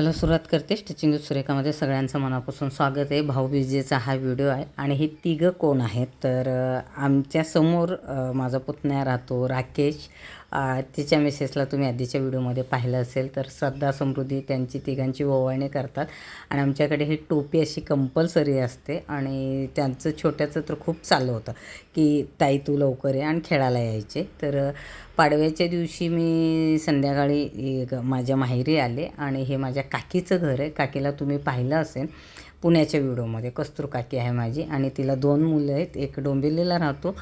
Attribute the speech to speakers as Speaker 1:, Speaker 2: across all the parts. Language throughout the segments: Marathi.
Speaker 1: व्हिडिओला सुरुवात करते. स्टिचिंग सुरेखामध्ये सगळ्यांचं मनापासून स्वागत आहे. भाऊबीजेचा हा व्हिडिओ आहे आणि हे तिघं कोण आहेत? तर आमच्यासमोर आमच्यासमोर माझा पुतण्या राहतो राकेश. तिच्या मिसेसला तुम्ही आधीच्या व्हिडिओमध्ये पाहिलं असेल तर श्रद्धा समृद्धी त्यांची तिघांची ओवाळणी करतात. आणि आमच्याकडे ही टोपी अशी कंपल्सरी असते आणि त्यांचं छोट्याचं तर खूप चालू होतं की ताई तू लवकर ये आणि खेळायला यायचे. तर पाडव्याच्या दिवशी मी संध्याकाळी माझ्या माहेरी आले आणि हे माझ्या काकीचं घर आहे. काकीला तुम्ही पाहिलं असेल पुण्याच्या व्हिडिओमध्ये. कस्तूर काकी आहे माझी आणि तिला दोन मुलं आहेत. एक डोंबिवलीला राहतो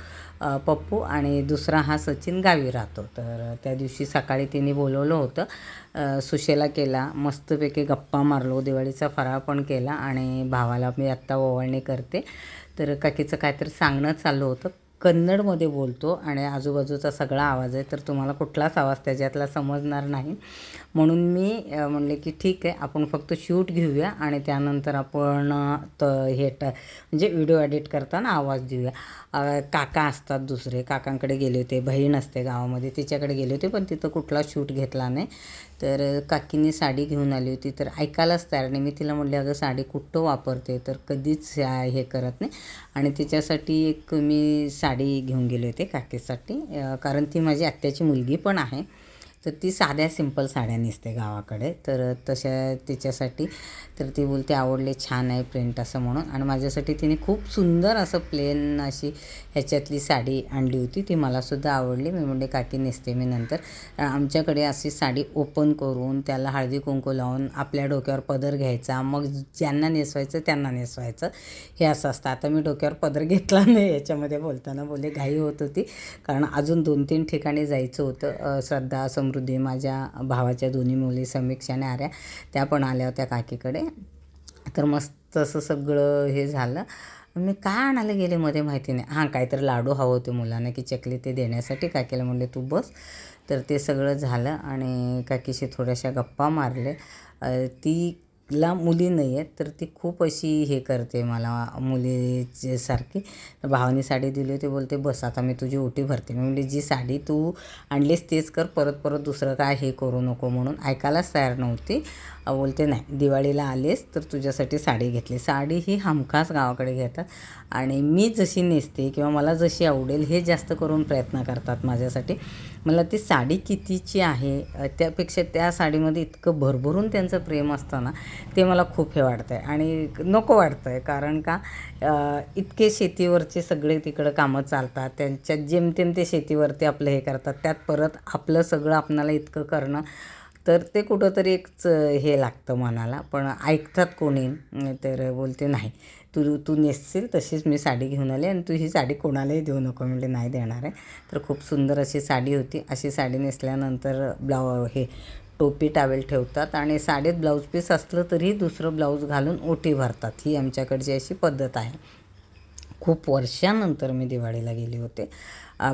Speaker 1: पप्पू आणि दुसरा हा सचिन गावी राहतो. तर त्या दिवशी सकाळी तिने बोलवलं होतं सुशेला केला मस्तपैकी गप्पा मारलो दिवाळीचा फराळ पण केला आणि भावाला मी आत्ता ओवाळणी करते. तर काकीचं काहीतरी सांगणं चाललं होतं. कन्नडमध्ये बोलतो आणि आजूबाजूचा सगळा आवाज आहे तर तुम्हाला कुठलाच आवाज त्याच्यातला समजणार नाही. म्हणून मी म्हणले की ठीक आहे आपण फक्त शूट घेऊया आणि त्यानंतर आपण त हे ट म्हणजे व्हिडिओ एडिट करताना आवाज देऊया. काका असतात दुसरे काकांकडे गेले होते बहीण असते गावामध्ये तिच्याकडे गेले होते पण तिथं कुठला शूट घेतला नाही. तर काकीने साडी घेऊन आली होती. तर ऐकायलाच तयार नाही. मी तिला म्हणले अगं साडी कुठं वापरते? तर कधीच हे करत नाही. आणि तिच्यासाठी एक मी साडी घेऊन गेले होते काकीसाठी. कारण ती माझी आत्याची मुलगी पण आहे. तर ती साध्या सिंपल साड्या नेसते गावाकडे. तर तशा तिच्यासाठी तर ती बोलते आवडले छान आहे प्रिंट असं म्हणून. आणि माझ्यासाठी तिने खूप सुंदर असं प्लेन अशी ह्याच्यातली साडी आणली होती. ती मलासुद्धा आवडली. मी म्हणजे काकी नेसते मी नंतर. आमच्याकडे अशी साडी ओपन करून त्याला हळदी कुंकू लावून आपल्या डोक्यावर पदर घ्यायचा. मग ज्यांना नेसवायचं त्यांना नेसवायचं. हे असं असतं. आता मी डोक्यावर पदर घेतला नाही याच्यामध्ये बोलताना. बोलले घाई होत होती. कारण अजून दोन तीन ठिकाणी जायचं होतं. श्रद्धा समृद्धी माझ्या भावाच्या दोन्ही मुली समीक्षा आणि आर्या त्या पण आल्या होत्या काकीकडे. तर मस्त असं सगळं हे झालं. मी काय आणायला गेले मध्ये माहिती नाही. हां काहीतरी लाडू हवं होते मुलांना की चकली ते देण्यासाठी. काकीला म्हणले तू बस. तर ते सगळं झालं आणि काकीशी थोड्याशा गप्पा मारले ती ला मुली नाही आहेत तर ती खूप अशी हे करते मला मुलीचे सारखी. तर भावानी साडी दिली होती बोलते बस आता मी तुझी ओटी भरते. मी म्हणजे जी साडी तू आणलीस तेच कर परत परत दुसरं काय हे करू नको म्हणून. ऐकायलाच तयार नव्हती. बोलते नाही दिवाळीला आलेस तर तुझ्यासाठी साडी घेतली. साडी ही हमखास गावाकडे घेतात. आणि मी जशी नेसते किंवा मला जशी आवडेल हे जास्त करून प्रयत्न करतात माझ्यासाठी. मला ती साडी कितीची आहे त्यापेक्षा त्या साडीमध्ये इतकं भरभरून त्यांचं प्रेम असतं ना ते मला खूप हे वाटतं आहे आणि नको वाटतं आहे कारण का इतके शेतीवरचे सगळे तिकडं कामं चालतात. त्यांच्यात जेमतेम ते शेतीवरती आपलं हे करतात. त्यात परत आपलं सगळं आपणाला इतकं करणं तर ते कुठंतरी एक च- हे लागतं मनाला. पण ऐकतात कोणी तर बोलते नाही तू तू नेसशील तशीच मी साडी घेऊन आली आणि तू ही साडी कोणालाही देऊ नको. म्हणजे नाही देणार आहे. तर खूप सुंदर अशी साडी होती. अशी साडी नेसल्यानंतर ब्लाउ हे टोपी टावेल ठेवतात आणि साडीत ब्लाऊज पीस असलं तरी दुसरं ब्लाऊज घालून ओटी भरतात. ही आमच्याकडची अशी पद्धत आहे. खूप वर्षानंतर मी दिवाळीला गेले होते.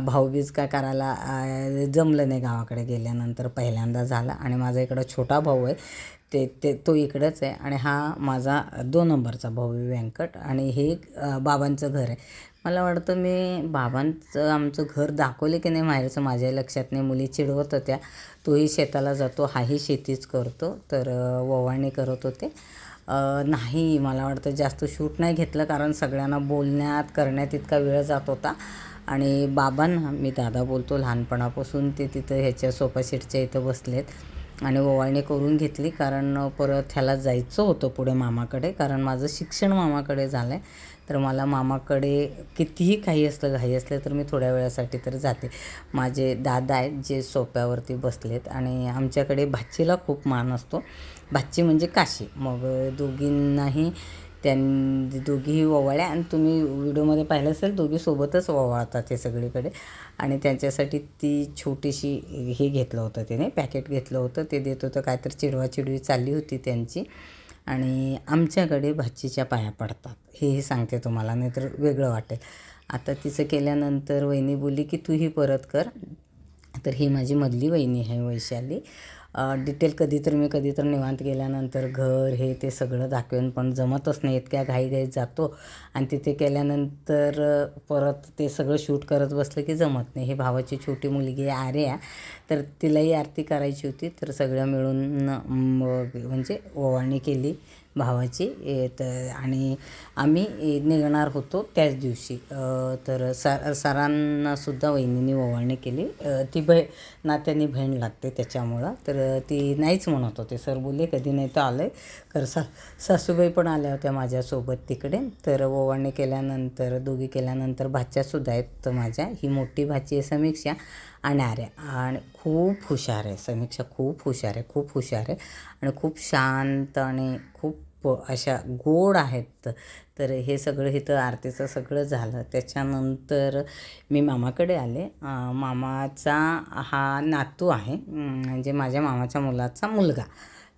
Speaker 1: भाऊबीज का करायला जमलं नाही गावाकडे गेल्यानंतर पहिल्यांदा झाला आणि माझा इकडं छोटा भाऊ आहे. ते ते तो इकडंच आहे आणि हा माझा दोन नंबरचा भाऊ व्यंकट आणि हे बाबांचं घर आहे. मला वाटतं मी बाबांचं आमचं घर दाखवले की नाही माहेरचं माझ्या लक्षात नाही. मुली चिडवत होत्या. तोही शेताला जातो हाही शेतीच करतो. तर ववाणी करत होते. नाही मला वाटतं जास्त शूट नाही घेतलं कारण सगळ्यांना बोलण्यात करण्यात इतका वेळ जात होता. आणि बाबांना मी दादा बोलतो लहानपणापासून ते तिथं ह्याच्या सोफा सीटच्या इथं बसलेत. आणि ओवाळणी करून घेतली कारण परत ह्याला जायचं होतं पुढे मामाकडे कारण माझं शिक्षण मामाकडे झालं आहे तर मला मामाकडे कितीही काही असलं घाई असलं तर मी थोड्या वेळासाठी तर जाते. माझे दादा आहेत जे सोप्यावरती बसलेत आणि आमच्याकडे भाचीला खूप मान असतो. भाची म्हणजे काशी. मग दोघींनाही त्यां दोघीही ओवाळ्या आणि तुम्ही व्हिडिओमध्ये पाहिलं असेल दोघी सोबतच ओवाळतात हे सगळीकडे. आणि त्यांच्यासाठी ती छोटीशी हे घेतलं होतं त्याने पॅकेट घेतलं होतं. ते देत होतं काहीतरी तर चिडवाचिडवी चालली होती त्यांची. आणि आमच्याकडे भाचीच्या पाया पडतात. हेही सांगते तुम्हाला नाहीतर वेगळं वाटेल. आता तिचं केल्यानंतर वहिनी बोलली की तूही परत कर. तर ही माझी मधली वहिनी आहे वैशाली. डिटेल कधी तर मी कधी तर निवांत गेल्यानंतर घर हे ते सगळं दाखवेन पण जमतच नाही. इतक्या घाईघाईत जातो आणि तिथे केल्यानंतर परत ते सगळं शूट करत बसलं की जमत नाही. हे भावाची छोटी मुलगी आहे आर्या तर तिलाही आरती करायची होती. तर सगळं मिळून म्हणजे ओवाळणी केली. भावाची. तर आणि आम्ही निघणार होतो त्याच दिवशी. तर सर सरांनासुद्धा वहिनीने ओवाळणी केली. ती बह नात्याने बहीण लागते त्याच्यामुळं. तर ती नाहीच म्हणत होते. सर बोलले कधी नाही तर आलं आहे तर सा सासूबाई पण आल्या होत्या माझ्यासोबत तिकडे. तर ओवाळणी केल्यानंतर दोघी केल्यानंतर भाच्यासुद्धा आहेत माझ्या. ही मोठी भाची आहे समीक्षा आणि आर्या. आणि खूप हुशार आहे समीक्षा. खूप हुशार आहे खूप हुशार आहे. आणि खूप शांत आणि प अशा गोड आहेत. तर हे सगळं इथं आरतीचं सगळं झालं. त्याच्यानंतर मी मामाकडे आले. मामाचा हा नातू आहे. म्हणजे माझ्या मामाच्या मुलाचा मुलगा.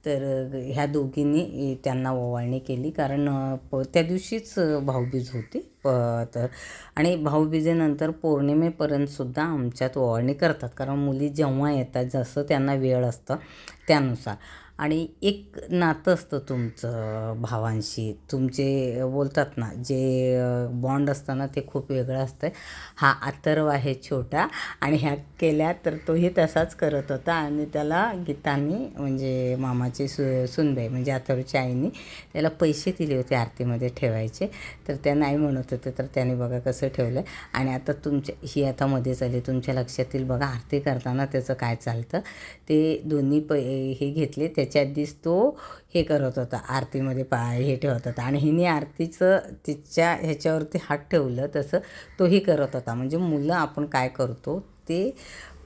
Speaker 1: तर ह्या दोघींनी त्यांना ओवाळणी केली. कारण प त्या दिवशीच भाऊबीज होती. प तर आणि भाऊबीजेनंतर पौर्णिमेपर्यंतसुद्धा आमच्यात ओवाळणी करतात. कारण मुली जेव्हा येतात जसं त्यांना वेळ असतं त्यानुसार. आणि एक नातं असतं तुमचं भावांशी. तुमचे बोलतात ना जे बॉन्ड असतं ना ते खूप वेगळं असतं हा अथर्व आहे छोटा आणि ह्या केल्या तर तोही तसाच करत होता आणि त्याला गीतानी म्हणजे मामाची सु सुनबाई म्हणजे अथर्वच्या आईनी त्याला पैसे दिले होते आरतीमध्ये ठेवायचे. तर त्या नाही म्हणत होते तर त्याने बघा कसं ठेवलं आणि आता तुमच्या ही आता मध्येच आली तुमच्या लक्षात येईल बघा आरती करताना त्याचं काय चालतं. ते दोन्ही पै हे घेतले त्या आधीच तो हे करत होता. आरतीमध्ये पाय हे ठेवत होता. आणि हिने आरतीचं तिच्या ह्याच्यावरती हात ठेवलं. तसं तोही करत होता. म्हणजे मुलं आपण काय करतो ते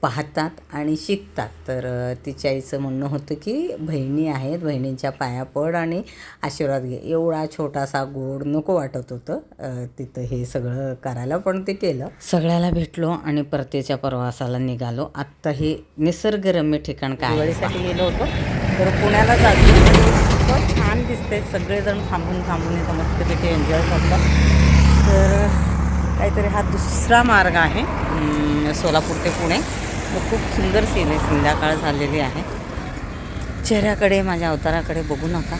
Speaker 1: पाहतात आणि शिकतात. तर तिच्या आईचं म्हणणं होतं की बहिणी आहेत. बहिणींच्या पाया पड आणि आशीर्वाद घे. एवढा छोटासा गोड नको वाटत होतं. तिथं हे सगळं करायला पण ते केलं. सगळ्याला भेटलो आणि परतीच्या प्रवासाला निघालो. आत्ता हे निसर्गरम्य ठिकाण काय गेलो होतो. तर पुण्याला जाते. खूप छान दिसते सगळेजण थांबून थांबून येतं मस्तपैकी एन्जॉय करतात. तर काहीतरी हा दुसरा मार्ग आहे सोलापूर ते पुणे. तो खूप सुंदर सीन आहे. संध्याकाळ झालेली आहे. चेहऱ्याकडे माझ्या अवताराकडे बघू नका.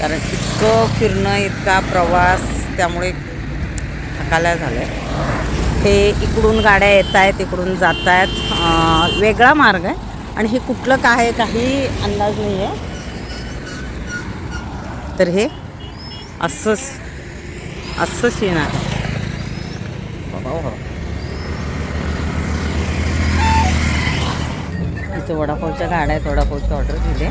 Speaker 1: कारण इतकं फिरणं इतका प्रवास त्यामुळे थकाला झालं आहे हे इकडून गाड्या येत आहेत इकडून जात आहेत वेगळा मार्ग आहे. आणि हे कुठलं काय काही अंदाज नाही आहे तर हे असंच असंच येणार आहे. इथं वडापावच्या गाड्या आहेत वडापावची ऑर्डर दिली.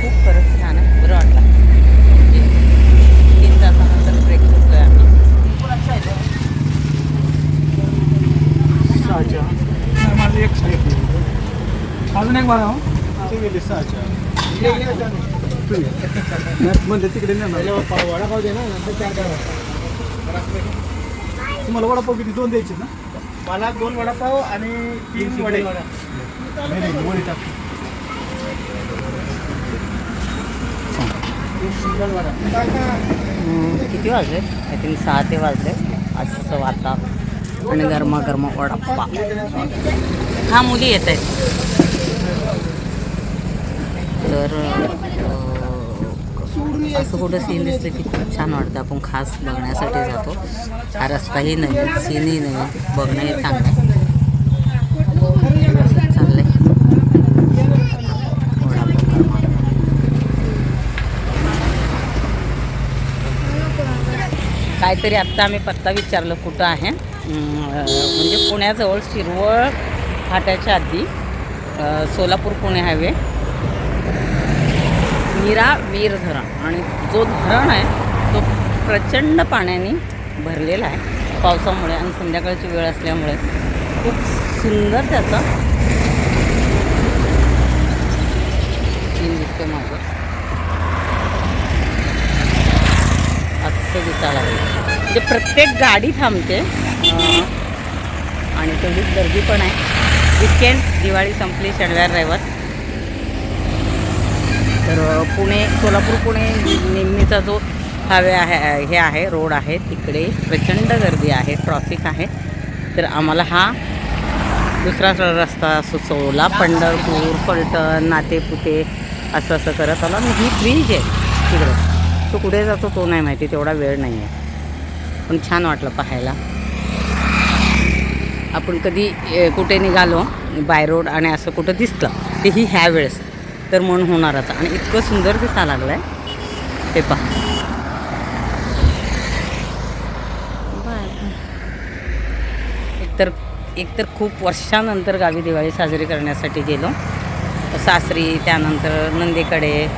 Speaker 1: खूप खरंच छान आहे. बरं वाटलं. तीन तासानंतर ब्रेक आम्ही.
Speaker 2: माझं एक अजून एक सहाच्या म्हणजे तिकडे नेणार. वडापाव दे ना तुम्हाला वडापाव किती? दोन द्यायचे ना?
Speaker 3: मला दोन वडापाव आणि तीन वडे.
Speaker 2: टाक.
Speaker 1: किती वाजले? आय थिंक सहा ते वाजले. असं वातावरण. आणि गरमागरम वडाप्पा हा मुली येत आहेत. तर असं कुठं सीन दिसलं की खूप छान वाटतं. आपण खास बघण्यासाठी जातो. हा रस्ताही नवीन सीनही नवीन. बघणंही चांगलं आहे. काहीतरी आत्ता आम्ही पत्ता विचारलं कुठं आहे. म्हणजे पुण्याजवळ शिरवळ फाट्याच्या आधी सोलापूर पुणे हायवे. मीरा वीर धरण. आणि जो धरण आहे तो प्रचंड पाण्याने भरलेला आहे. पावसामुळे आणि संध्याकाळची वेळ असल्यामुळे खूप सुंदर त्याचा सीन दिसतो माझं असं दिसायला लागलं म्हणजे प्रत्येक गाडी थांबते. आणि तेवढीच गर्दी पण आहे. विकेंड दिवाळी संपली शनिवार रविवार. तर पुणे सोलापूर पुणे नेहमीचा जो हवे आहे हे आहे रोड आहे तिकडे प्रचंड गर्दी आहे ट्रॉफिक आहे. तर आम्हाला हा दुसरा रस्ता सुचवला. पंढरपूर फलटण नातेपुते असं असं करत आला. मी ही ब्रिज आहे तिकडं. तो कुठे जातो तो नाही माहिती तेवढा वेळ नाही आहे पण छान वाटलं पाहायला. आपण कधी ए, कुठे निघालो बाय रोड आणि असं कुठं दिसलं ते ही ह्या वेळेस. तर मन होणारच आणि इतकं सुंदर दिसा लागलं आहे ते पहा. एकतर एकतर खूप वर्षानंतर गावी दिवाळी साजरी करण्यासाठी गेलो. सासरी त्यानंतर नंदीकडे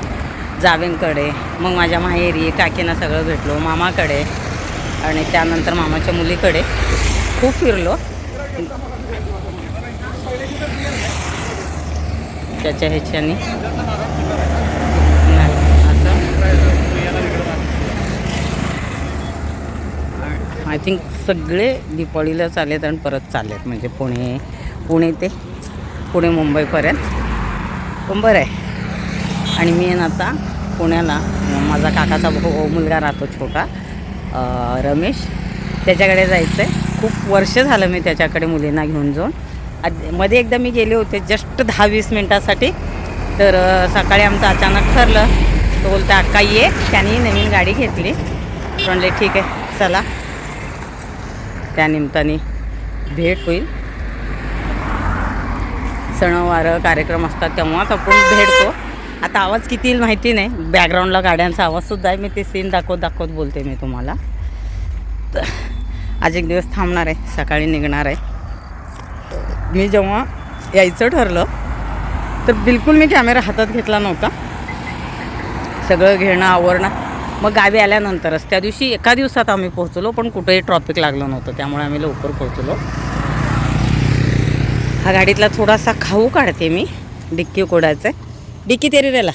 Speaker 1: जावेंकडे मग माझ्या माहेरी काकीना सगळं भेटलो मामाकडे. आणि त्यानंतर मामाच्या मुलीकडे खूप फिरलो. त्याच्या ह्याच्याने. नाही, असं. आय थिंक सगळे दिपावलीला चालेत आणि परत चाललेत. म्हणजे पुणे पुणे ते पुणे मुंबईपर्यंत पण बरं आहे. आणि मी ना आता पुण्याला. माझा काकाचा भाऊ मुलगा राहतो छोटा. रमेश त्याच्याकडे जायचं आहे खूप वर्ष झालं मी त्याच्याकडे मुलींना घेऊन जाऊन. मध्ये एकदा मी गेले होते जस्ट दहा वीस मिनटासाठी. तर सकाळी आमचं अचानक ठरलं. तो बोलता अक्का ये. त्यांनी नवीन गाडी घेतली. म्हणले ठीक आहे चला. त्या निमित्ताने भेट होईल. सणवार कार्यक्रम असतात तेव्हाच आपण भेटतो. आता आवाज किती येईल माहिती नाही. बॅकग्राऊंडला गाड्यांचा आवाजसुद्धा आहे. मी ते सीन दाखवत दाखवत बोलते मी तुम्हाला. तर आज एक दिवस थांबणार आहे. सकाळी निघणार आहे. मी जेव्हा यायचं ठरलं तर बिलकुल मी कॅमेरा हातात घेतला नव्हता. सगळं घेणं आवरणं. मग गावी आल्यानंतरच त्या दिवशी एका दिवसात आम्ही पोहोचलो पण कुठेही ट्रॉफिक लागलं नव्हतं. त्यामुळे आम्ही लवकर पोहोचलो. हा गाडीतला थोडासा खाऊ काढते मी. डिक्की कोडायचं आहे डिक्की तेरी रेला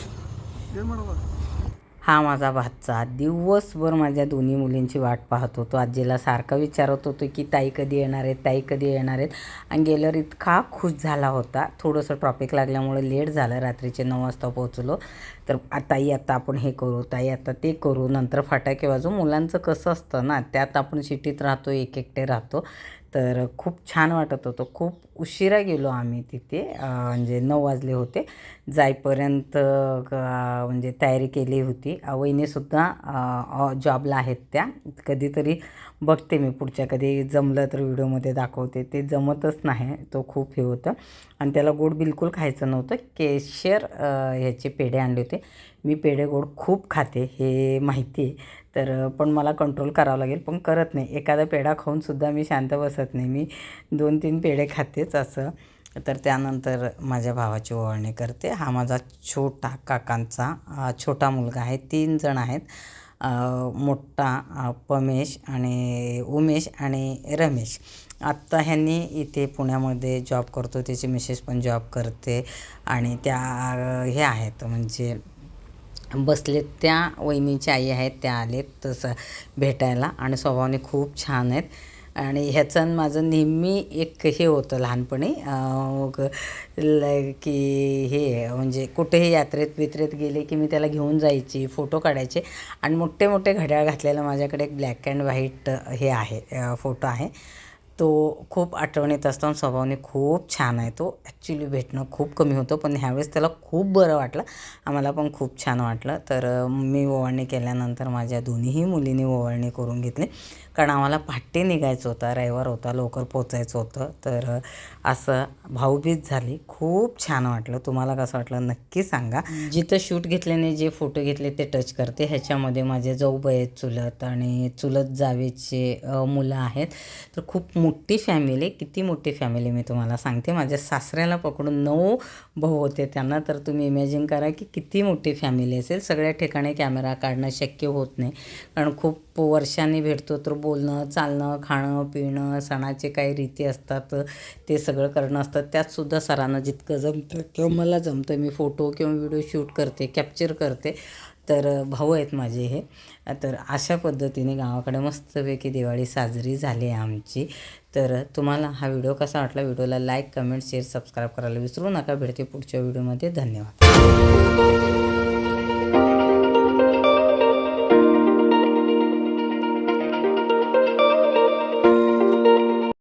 Speaker 1: हा माझा भातचा. दिवसभर माझ्या दोन्ही मुलींची वाट पाहत होतो. आजीला सारखं विचारत होतो की ताई कधी येणार आहेत? ताई कधी येणार आहेत? आणि गेल्यावर इतका खुश झाला होता. थोडंसं ट्रॉफिक लागल्यामुळे लेट झालं. रात्रीचे नऊ वाजता पोहोचलो. तर ताई आता आपण हे करू. ताई आता ते करू. नंतर फटाके वाजू मुलांचं कसं असतं ना त्यात आपण सिटीत राहतो एक एकटे राहतो. तर खूप छान वाटत होतं. खूप उशिरा गेलो आम्ही तिथे म्हणजे नऊ वाजले होते. जाईपर्यंत म्हणजे तयारी केली होती. आवईनेसुद्धा जॉबला आहेत त्या. कधीतरी बघते मी पुढच्या कधी जमलं तर व्हिडिओमध्ये दाखवते. ते जमतच नाही तो खूप हे होतं. आणि त्याला गोड बिलकुल खायचं नव्हतं. केशर ह्याचे पेढे आणले होते. मी पेढे गोड खूप खाते हे माहिती आहे. तर पण मला कंट्रोल करावं लागेल. पण करत नाही. एखादा पेढा खाऊनसुद्धा मी शांत बसत नाही. मी दोन तीन पेढे खाते. खातेच असं. तर त्यानंतर माझ्या भावाची ओवाळणी करते. हा माझा छोटा काकांचा छोटा मुलगा आहे. तीन जण आहेत. मोठा पमेश आणि उमेश आणि रमेश. आत्ता ह्यांनी इथे पुण्यामध्ये जॉब करतो त्याची मिसेस पण जॉब करते. आणि त्या हे आहेत. म्हणजे बसलेत त्या वहिनीची आई आहेत. त्या आलेत तसं भेटायला. आणि स्वभावाने खूप छान आहेत. आणि ह्याचं माझं नेहमी एक हे होतं लहानपणी की हे म्हणजे कुठेही यात्रेत बित्रेत गेले की मी त्याला घेऊन जायची फोटो काढायचे. आणि मोठे मोठे घड्याळ घातलेलं माझ्याकडे एक ब्लॅक अँड व्हाईट हे आहे फोटो आहे. तो खूप आठवणीत असतो आणि स्वभावाने खूप छान आहे तो. ॲक्च्युली भेटणं खूप कमी होतं पण ह्यावेळेस त्याला खूप बरं वाटलं. आम्हाला पण खूप छान वाटलं. तर मी ओवाळणी केल्यानंतर माझ्या दोन्हीही मुलींनी ओवाळणी करून घेतली. कारण आम्हाला पहाटे निघायचं होता रविवार होता लवकर पोचायचं होतं. तर असं भाऊबीज झाली. खूप छान वाटलं. तुम्हाला कसं वाटलं नक्की सांगा. जिथं शूट घेतल्याने जे फोटो घेतले ते टच करते. ह्याच्यामध्ये माझे जाऊबाई आहेत चुलत आणि चुलत जावेचे मुलं आहेत. तर खूप मोठी फॅमिली किती मोठी फॅमिली मी तुम्हाला सांगते. माझ्या सासऱ्याला पकडून नऊ भाऊ होते त्यांना. तर तुम्ही इमॅजिन करा की किती मोठी फॅमिली असेल. सगळ्या ठिकाणी कॅमेरा काढणं शक्य होत नाही. कारण खूप वर्षांनी भेटतो तर बोलणं चालणं खाणं पिणं सणाचे काही रीती असतात ते सगळं करणं असतं. त्यातसुद्धा सरांना जितकं जमतं किंवा मला जमतं मी फोटो किंवा व्हिडिओ शूट करते कॅप्चर करते तर भाऊ आहेत माझे हे. तर अशा पद्धतीने गावाकडे मस्तपैकी दिवाळी साजरी झाली आहे आमची. तर तुम्हाला हा व्हिडिओ कसा वाटला व्हिडिओला लाईक कमेंट शेअर सबस्क्राईब करायला विसरू नका. भेटते पुढच्या व्हिडिओमध्ये. धन्यवाद.